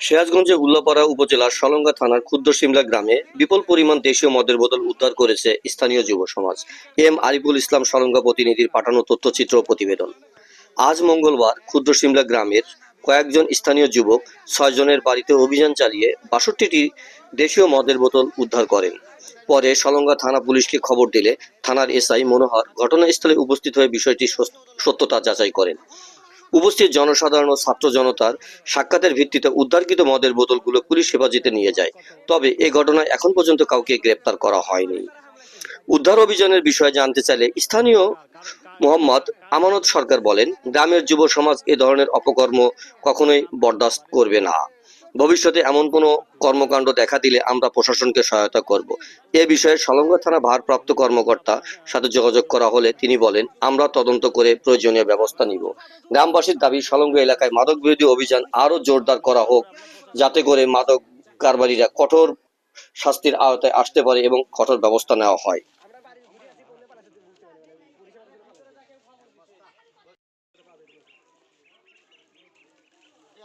সিরাজগঞ্জের উল্লাপাড়া উপজেলার সলঙ্গা থানার ক্ষুদ্র সিমলা গ্রামে বিপুল পরিমাণ দেশীয় মদের বোতল উদ্ধার করেছে স্থানীয় যুব সমাজ। এম আরিফুল ইসলাম সলঙ্গা প্রতিনিধির পাঠানো তথ্যচিত্র প্রতিবেদন। আজ মঙ্গলবার ক্ষুদ্র সিমলা গ্রামের কয়েকজন স্থানীয় যুবক ছয়জনের বাড়িতে অভিযান চালিয়ে বাষট্টিটি দেশীয় মদের বোতল উদ্ধার করেন। পরে সলঙ্গা থানা পুলিশকে খবর দিলে থানার এসআই মনোহর ঘটনাস্থলে উপস্থিত হয়ে বিষয়টি সত্যতা যাচাই করেন। উপস্থিত জনসাধারণ ও ছাত্র জনতার সাক্ষাতের ভিত্তিতে উদ্ধারকৃত মদের বোতলগুলো পুলিশ হেফাজতে নিয়ে যায়। তবে এ ঘটনায় এখন পর্যন্ত কাউকে গ্রেপ্তার করা হয়নি। উদ্ধার অভিযানের বিষয়ে জানতে চাইলে স্থানীয় মোহাম্মদ আমানত সরকার বলেন, গ্রামের যুব সমাজ এ ধরনের অপকর্ম কখনোই বরদাস্ত করবে না। ভবিষ্যতে এমন কোনো কর্মকাণ্ড দেখা দিলে আমরা প্রশাসনকে সহায়তা করব। এ বিষয়ে সলঙ্গা থানা ভারপ্রাপ্ত কর্মকর্তা সাথে যোগাযোগ করা হলে তিনি বলেন, আমরা তদন্ত করে প্রয়োজনীয় ব্যবস্থা নিব। গ্রামবাসীর দাবি, সলঙ্গ এলাকায় মাদক বিরোধী অভিযান আরও জোরদার করা হোক, যাতে করে মাদক কারবারিরা কঠোর শাস্তির আওতায় আসতে পারে এবং কঠোর ব্যবস্থা নেওয়া হয়।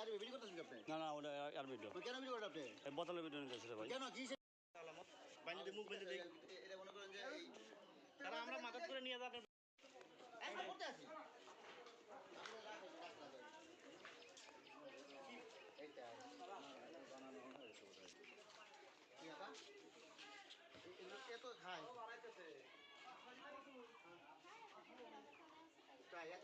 না না ওটা আর ভিডিও কেন ভিডিও করতে আপনি? বোতলের ভিডিও নিতেছে ভাই। কেন কি বাইনে দিয়ে মুখ বেঁধে দেই। এটা মনে করেন যে তারা আমরা মাদক করে নিয়ে যাবে একটা করতে আছি। এত খায়। তাই এত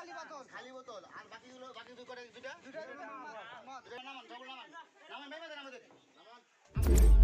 জানি খালি বোতল আর বাকিগুলো বাকি দুই কটা দুইটা দুইটা নামান সবগুলো নামান নামান আমাদের নামান